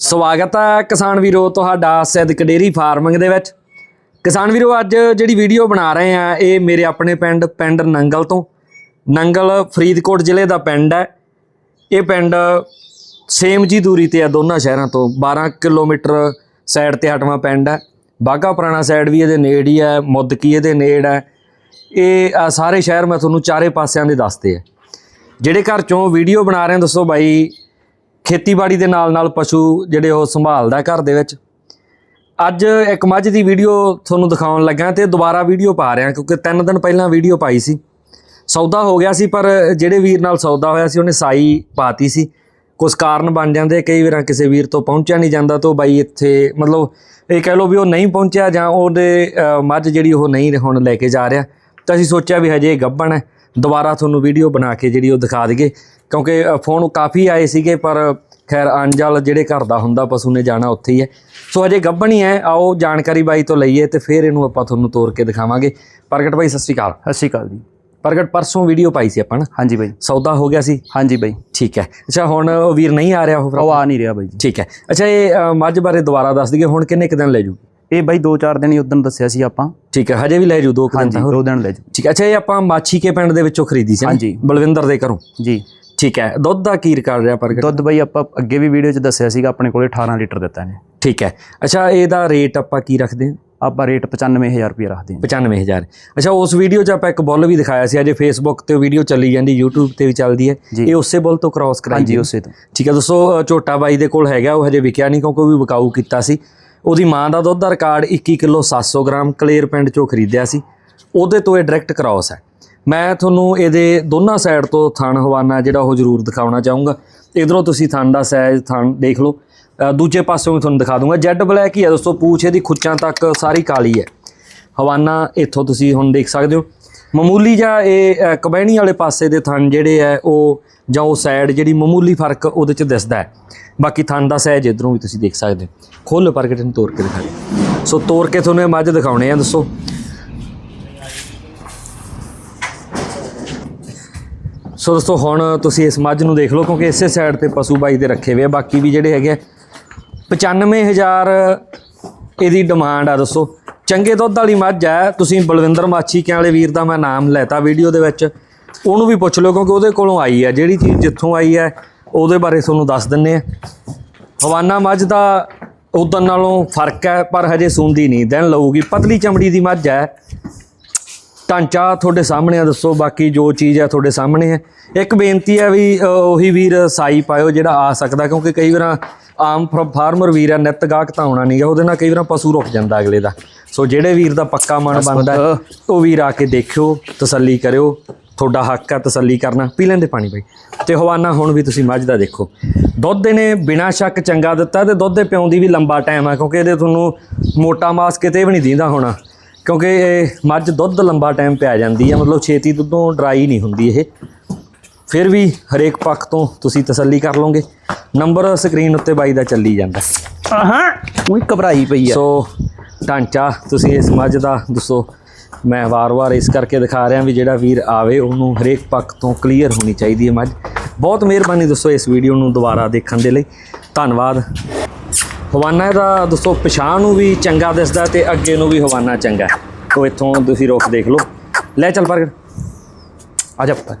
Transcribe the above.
ਸਵਾਗਤ ਹੈ ਕਿਸਾਨ ਵੀਰੋ ਤੁਹਾਡਾ ਸਿੱਧਕ ਡੇਰੀ ਫਾਰਮਿੰਗ ਦੇ ਵਿੱਚ। ਕਿਸਾਨ ਵੀਰੋ, ਅੱਜ ਜਿਹੜੀ ਵੀਡੀਓ ਬਣਾ ਰਹੇ ਆ, ਇਹ ਮੇਰੇ ਆਪਣੇ ਪਿੰਡ ਪਿੰਡ ਨੰਗਲ ਤੋਂ। ਨੰਗਲ ਫਰੀਦਕੋਟ ਜ਼ਿਲ੍ਹੇ ਦਾ ਪਿੰਡ ਹੈ। ਇਹ ਪਿੰਡ ਸੇਮ ਜੀ ਦੂਰੀ ਤੇ ਆ, ਦੋਨਾਂ ਸ਼ਹਿਰਾਂ ਤੋਂ। 12 ਕਿਲੋਮੀਟਰ ਸਾਈਡ ਤੇ ਹਟਵਾ ਪਿੰਡ ਹੈ। ਬਾਗਾ ਪੁਰਾਣਾ ਸਾਈਡ ਵੀ ਇਹਦੇ ਨੇੜ ਹੀ ਹੈ ਮੁੱਦਕੀ ਇਹਦੇ ਨੇੜ ਹੈ। ਇਹ ਸਾਰੇ ਸ਼ਹਿਰ ਮੈਂ ਤੁਹਾਨੂੰ ਚਾਰੇ ਪਾਸਿਆਂ ਦੇ ਦੱਸਦੇ ਆ। ਜਿਹੜੇ ਘਰ ਚੋਂ ਵੀਡੀਓ ਬਣਾ ਰਹੇ ਆ, ਦੱਸੋ ਬਾਈ ਖੇਤੀਬਾੜੀ ਦੇ ਨਾਲ ਨਾਲ ਪਸ਼ੂ ਜਿਹੜੇ ਉਹ ਸੰਭਾਲਦਾ ਘਰ ਦੇ ਵਿੱਚ। ਅੱਜ ਇੱਕ ਮੱਝ ਦੀ ਵੀਡੀਓ ਤੁਹਾਨੂੰ ਦਿਖਾਉਣ ਲੱਗਾ ਤੇ ਦੁਬਾਰਾ ਵੀਡੀਓ ਪਾ ਰਿਹਾ ਕਿਉਂਕਿ ਤਿੰਨ ਦਿਨ ਪਹਿਲਾਂ ਵੀਡੀਓ ਪਾਈ ਸੀ। ਸੌਦਾ ਹੋ ਗਿਆ ਸੀ ਪਰ ਜਿਹੜੇ ਵੀਰ ਨਾਲ ਸੌਦਾ ਹੋਇਆ ਸੀ ਉਹਨੇ ਸਾਈ ਪਾਤੀ ਸੀ। ਕੁਝ ਕਾਰਨ ਬਣ ਜਾਂਦੇ, ਕਈ ਵਾਰਾਂ ਕਿਸੇ ਵੀਰ ਤੋਂ ਪਹੁੰਚਿਆ ਨਹੀਂ ਜਾਂਦਾ ਤਾਂ ਬਾਈ ਇੱਥੇ ਮਤਲਬ ਇਹ ਕਹਿ ਲਓ ਵੀ ਉਹ ਨਹੀਂ ਪਹੁੰਚਿਆ ਜਾਂ ਉਹਦੇ ਮੱਝ ਜਿਹੜੀ ਉਹ ਨਹੀਂ ਹੁਣ ਲੈ ਕੇ ਜਾ ਰਿਹਾ। ਤਾਂ ਅਸੀਂ ਸੋਚਿਆ ਵੀ ਹਜੇ ਇਹ ਗੱਭਣ ਹੈ। ਦੁਬਾਰਾ ਤੁਹਾਨੂੰ ਵੀਡੀਓ ਬਣਾ ਕੇ ਜਿਹੜੀ ਉਹ ਦਿਖਾ ਦਈਏ। ਕਿਉਂਕਿ ਫੋਨ ਕਾਫੀ ਆਏ ਸੀਗੇ ਪਰ ਖੈਰ ਅੰਜਲ ਜਿਹੜੇ ਘਰ ਦਾ ਹੁੰਦਾ ਪਸ਼ੂ ਨੇ ਜਾਣਾ ਉੱਥੇ ਹੀ ਹੈ। ਸੋ ਹਜੇ ਗੱਭਣ ਹੀ ਹੈ ਆਓ ਜਾਣਕਾਰੀ ਬਾਈ ਤੋਂ ਲਈਏ ਤੇ ਫਿਰ ਇਹਨੂੰ ਆਪਾਂ ਤੁਹਾਨੂੰ ਤੋਰ ਕੇ ਦਿਖਾਵਾਂਗੇ। ਪ੍ਰਗਟ ਬਾਈ ਸਤਿ ਸ਼੍ਰੀ ਅਕਾਲ। ਸਤਿ ਸ਼੍ਰੀ ਅਕਾਲ ਜੀ। ਪ੍ਰਗਟ ਪਰਸੋਂ ਵੀਡੀਓ ਪਾਈ ਸੀ ਆਪਾਂ ਨਾ? ਹਾਂਜੀ ਬਾਈ। ਸੌਦਾ ਹੋ ਗਿਆ ਸੀ? ਹਾਂਜੀ ਬਾਈ। ਠੀਕ ਹੈ। ਅੱਛਾ ਹੁਣ ਉਹ ਵੀਰ ਨਹੀਂ ਆ ਰਿਹਾ ਉਹ ਆ ਨਹੀਂ ਰਿਹਾ ਬਾਈ ਜੀ। ਠੀਕ ਹੈ। ਅੱਛਾ ਇਹ ਮੱਝ ਬਾਰੇ ਦੁਬਾਰਾ ਦੱਸ ਦਈਏ। ਹੁਣ ਕਿੰਨੇ ਕੁ ਦਿਨ ਲੈ ਜੂ ਇਹ ਬਾਈ 2-4 ਦਿਨ ਹੀ ਉਦੋਂ ਦੱਸਿਆ ਸੀ ਆਪਾਂ। ਠੀਕ ਹੈ ਹਜੇ ਵੀ ਲੈ ਜੂ ਦੋ ਕੁ ਦਿਨ ਹਾਂਜੀ। ਦੋ ਦਿਨ ਲੈ ਜੀ ਠੀਕ ਹੈ ਅੱਛਾ ਇਹ ਆਪਾਂ ਮਾਛੀ ਕੇ ਪਿੰਡ ਦੇ ਵਿੱਚੋਂ ਖਰੀਦੀ ਸੀ ਨਾ? ਹਾਂਜੀ। ਬਲਵਿੰਦਰ ਦੇ ਘਰੋਂ? ਜੀ। ਠੀਕ ਹੈ ਦੁੱਧ ਦਾ ਕੀ ਰਿਕਾਰਡ ਰਿਹਾ ਪ੍ਰਗਟ ਦੁੱਧ ਬਾਈ ਆਪਾਂ ਅੱਗੇ ਵੀ ਵੀਡੀਓ 'ਚ ਦੱਸਿਆ ਸੀਗਾ ਆਪਣੇ ਕੋਲੇ 18 ਲੀਟਰ ਦਿੱਤਾ ਨੇ ਠੀਕ ਹੈ ਅੱਛਾ ਇਹਦਾ ਰੇਟ ਆਪਾਂ ਕੀ ਰੱਖਦੇ ਹਾਂ? ਆਪਾਂ ਰੇਟ 95000 ਰੁਪਏ ਰੱਖਦੇ ਹਾਂ। 95000 ਅੱਛਾ ਉਸ ਵੀਡੀਓ 'ਚ ਆਪਾਂ ਇੱਕ ਬੁੱਲ ਵੀ ਦਿਖਾਇਆ ਸੀ ਅਜੇ ਫੇਸਬੁੱਕ ਤੇ ਵੀਡੀਓ ਚੱਲੀ ਜਾਂਦੀ YouTube ਤੇ ਵੀ ਚੱਲਦੀ ਹੈ। ਜੀ। ਇਹ ਉਸੇ ਬੁੱਲ ਤੋਂ ਕ੍ਰਾਸ ਕਰਾਈ ਹਾਂਜੀ ਗਈ। ਉਸੇ ਤੋਂ। ਠੀਕ ਹੈ ਦੋਸਤੋ ਅ, ਝੋਟਾ ਬਾਈ ਦੇ ਕੋਲ ਹੈਗਾ ਉਹ ਹਜੇ ਵਿਕਿਆ ਨਹੀਂ ਕਿਉਂਕਿ ਉਹ ਵੀ ਵਿਕਾਊ ਕੀਤਾ ਸੀ। ਉਹਦੀ ਮਾਂ ਦਾ ਦੁੱਧ ਦਾ ਰਿਕਾਰਡ 21 ਕਿਲੋ 700 ਗ੍ਰਾਮ ਕਲੇਰ ਪਿੰਡ ਚੋਂ ਖਰੀਦਿਆ ਸੀ। ਉਹਦੇ ਤੋਂ ਇਹ ਡਾਇਰੈਕਟ ਕ੍ਰਾਸ ਹੈ। ਮੈਂ ਤੁਹਾਨੂੰ ਇਹਦੇ ਦੋਨਾਂ ਸਾਈਡ ਤੋਂ ਥਣ ਹਵਾਨਾ ਜਿਹੜਾ ਉਹ ਜ਼ਰੂਰ ਦਿਖਾਉਣਾ ਚਾਹੂੰਗਾ। ਇਧਰੋਂ ਤੁਸੀਂ ਥਣ ਦਾ ਸਾਈਜ਼ ਥਣ ਦੇਖ ਲਓ। ਦੂਜੇ ਪਾਸਿਓਂ ਵੀ ਤੁਹਾਨੂੰ ਦਿਖਾ ਦੂੰਗਾ। ਜੈਡ ਬਲੈਕ ਹੀ ਹੈ ਦੋਸਤੋ ਪੂਛ ਇਹਦੀ ਖੁੱਚਾਂ ਤੱਕ ਸਾਰੀ ਕਾਲੀ ਹੈ। ਹਵਾਨਾ ਇੱਥੋਂ ਤੁਸੀਂ ਹੁਣ ਦੇਖ ਸਕਦੇ ਹੋ। ਮਾਮੂਲੀ ਜਾਂ ਇਹ ਅ, ਕਬੈਣੀ ਵਾਲੇ ਪਾਸੇ ਦੇ ਥਣ ਜਿਹੜੇ ਹੈ ਉਹ ਜਾਂ ਉਹ ਸਾਈਡ ਜਿਹੜੀ ਮਾਮੂਲੀ ਫ਼ਰਕ ਉਹਦੇ ਚ ਦਿਸਦਾ ਹੈ। ਬਾਕੀ ਥਣ ਦਾ ਸਾਈਜ਼ ਇਧਰੋਂ ਵੀ ਤੁਸੀਂ ਦੇਖ ਸਕਦੇ ਹੋ। ਖੋਲੋ ਪ੍ਰਗਟ ਨੂੰ ਤੋੜ ਕੇ ਦਿਖਾ ਦਿਓ। ਸੋ ਤੋੜ ਕੇ ਤੁਹਾਨੂੰ ਇਹ ਮੱਝ ਦਿਖਾਉਣੇ ਆ, ਦੱਸੋ। ਸੋ ਦੋਸਤੋ, ਹੁਣ ਤੁਸੀਂ ਇਸ ਮੱਝ ਨੂੰ ਦੇਖ ਲਓ, ਕਿਉਂਕਿ ਇਸੇ ਸਾਈਡ ਤੇ ਪਸ਼ੂ ਬਾਈ ਦੇ ਰੱਖੇ ਹੋਏ ਆ। ਬਾਕੀ ਵੀ ਜਿਹੜੇ ਹੈਗੇ ਆ 95000 ਇਹਦੀ ਡਿਮਾਂਡ ਆ, ਦੱਸੋ। ਚੰਗੇ ਦੁੱਧ ਵਾਲੀ ਮੱਝ ਹੈ ਤੁਸੀਂ ਬਲਵਿੰਦਰ ਮਾਛੀ ਵਾਲੇ ਵੀਰ ਦਾ ਮੈਂ ਨਾਮ ਲੈਤਾ ਵੀਡੀਓ ਦੇ ਵਿੱਚ। ਉਹਨੂੰ ਵੀ ਪੁੱਛ ਲਓ ਕਿਉਂਕਿ ਉਹਦੇ ਕੋਲੋਂ ਆਈ ਹੈ ਜਿਹੜੀ ਚੀਜ਼ ਜਿੱਥੋਂ ਆਈ ਹੈ ਉਹਦੇ ਬਾਰੇ ਤੁਹਾਨੂੰ ਦੱਸ ਦਿੰਨੇ ਆ ਹਵਾਨਾ ਮੱਝ ਦਾ ਉਦੋਂ ਨਾਲੋਂ ਫ਼ਰਕ ਹੈ ਪਰ ਹਜੇ ਸੂੰਦੀ ਨਹੀਂ ਦਿਨ ਲਊਗੀ। ਪਤਲੀ ਚਮੜੀ ਦੀ ਮੱਝ ਹੈ। ਢਾਂਚਾ ਤੁਹਾਡੇ ਸਾਹਮਣੇ ਆ ਦੱਸੋ ਬਾਕੀ ਜੋ ਚੀਜ਼ ਹੈ ਤੁਹਾਡੇ ਸਾਹਮਣੇ ਹੈ। ਇੱਕ ਬੇਨਤੀ ਹੈ ਵੀ ਉਹੀ ਵੀਰ ਸਾਈ ਪਾਇਓ ਜਿਹੜਾ ਆ ਸਕਦਾ ਕਿਉਂਕਿ ਕਈ ਵਾਰ ਆਮ ਫਾਰਮਰ ਵੀਰ ਹੈ ਨਿੱਤ ਗਾਹਕ ਤਾਂ ਆਉਣਾ ਨਹੀਂਗਾ ਉਹਦੇ ਨਾਲ ਕਈ ਵਾਰ ਪਸ਼ੂ ਰੁਕ ਜਾਂਦਾ ਅਗਲੇ ਦਾ। ਸੋ ਜਿਹੜੇ ਵੀਰ ਦਾ ਪੱਕਾ ਮਨ ਬਣਦਾ ਉਹ ਵੀਰ ਆ ਕੇ ਦੇਖਿਓ ਤਸੱਲੀ ਕਰਿਓ। ਤੁਹਾਡਾ ਹੱਕ ਹੈ ਤਸੱਲੀ ਕਰਨਾ ਪੀ ਲੈਂਦੇ ਪਾਣੀ ਬਾਈ। ਤੇ ਹਵਾਨਾ ਹੁਣ ਵੀ ਤੁਸੀਂ ਮੱਝ ਦਾ ਦੇਖੋ। ਦੁੱਧ ਇਹਨੇ ਬਿਨਾਂ ਸ਼ੱਕ ਚੰਗਾ ਦਿੱਤਾ ਤੇ ਦੁੱਧ ਦੇ ਪਿਉਣ ਦੀ ਵੀ ਲੰਬਾ ਟਾਈਮ ਹੈ ਕਿਉਂਕਿ ਇਹਦੇ ਤੁਹਾਨੂੰ ਮੋਟਾ ਮਾਸ ਕਿਤੇ ਵੀ ਨਹੀਂ ਦਿੰਦਾ ਹੋਣਾ। ਕਿਉਂਕਿ ਇਹ ਮੱਝ ਦੁੱਧ ਲੰਬਾ ਟਾਈਮ ਪਿਆ ਜਾਂਦੀ ਹੈ ਮਤਲਬ ਛੇਤੀ ਦੁੱਧੋਂ ਡਰਾਈ ਨਹੀਂ ਹੁੰਦੀ ਇਹ। ਫਿਰ ਵੀ ਹਰੇਕ ਪੱਖ ਤੋਂ ਤੁਸੀਂ ਤਸੱਲੀ ਕਰ ਲਓਗੇ। ਨੰਬਰ ਸਕਰੀਨ ਉੱਤੇ ਬਾਈ ਦਾ ਚੱਲੀ ਜਾਂਦਾ। ਹਾਂ ਉਹੀ ਘਬਰਾਈ ਪਈ ਆ। ਸੋ ਢਾਂਚਾ ਤੁਸੀਂ ਇਸ ਮੱਝ ਦਾ ਦੱਸੋ। ਮੈਂ ਵਾਰ-ਵਾਰ ਇਸ ਕਰਕੇ ਦਿਖਾ ਰਿਹਾ ਵੀ ਜਿਹੜਾ ਵੀਰ ਆਵੇ, ਉਹਨੂੰ ਹਰੇਕ ਪੱਖ ਤੋਂ ਕਲੀਅਰ ਹੋਣੀ ਚਾਹੀਦੀ ਹੈ ਮੱਝ। ਬਹੁਤ ਮਿਹਰਬਾਨੀ ਦੱਸੋ ਇਸ ਵੀਡੀਓ ਨੂੰ ਦੁਬਾਰਾ ਦੇਖਣ ਦੇ ਲਈ। ਧੰਨਵਾਦ। ਹਵਾਨਾ ਦਾ ਦੱਸੋ ਪਛਾਣ ਨੂੰ ਵੀ ਚੰਗਾ ਦਿਸਦਾ ਤੇ ਅੱਗੇ ਨੂੰ ਵੀ ਹਵਾਨਾ ਚੰਗਾ ਹੈ। ਤੋ ਇੱਥੋਂ ਤੁਸੀਂ ਰੁਖ ਦੇਖ ਲਓ। ਲੈ ਚੱਲ ਪ੍ਰਗਟ। ਆ ਜਾ ਪੁੱਤ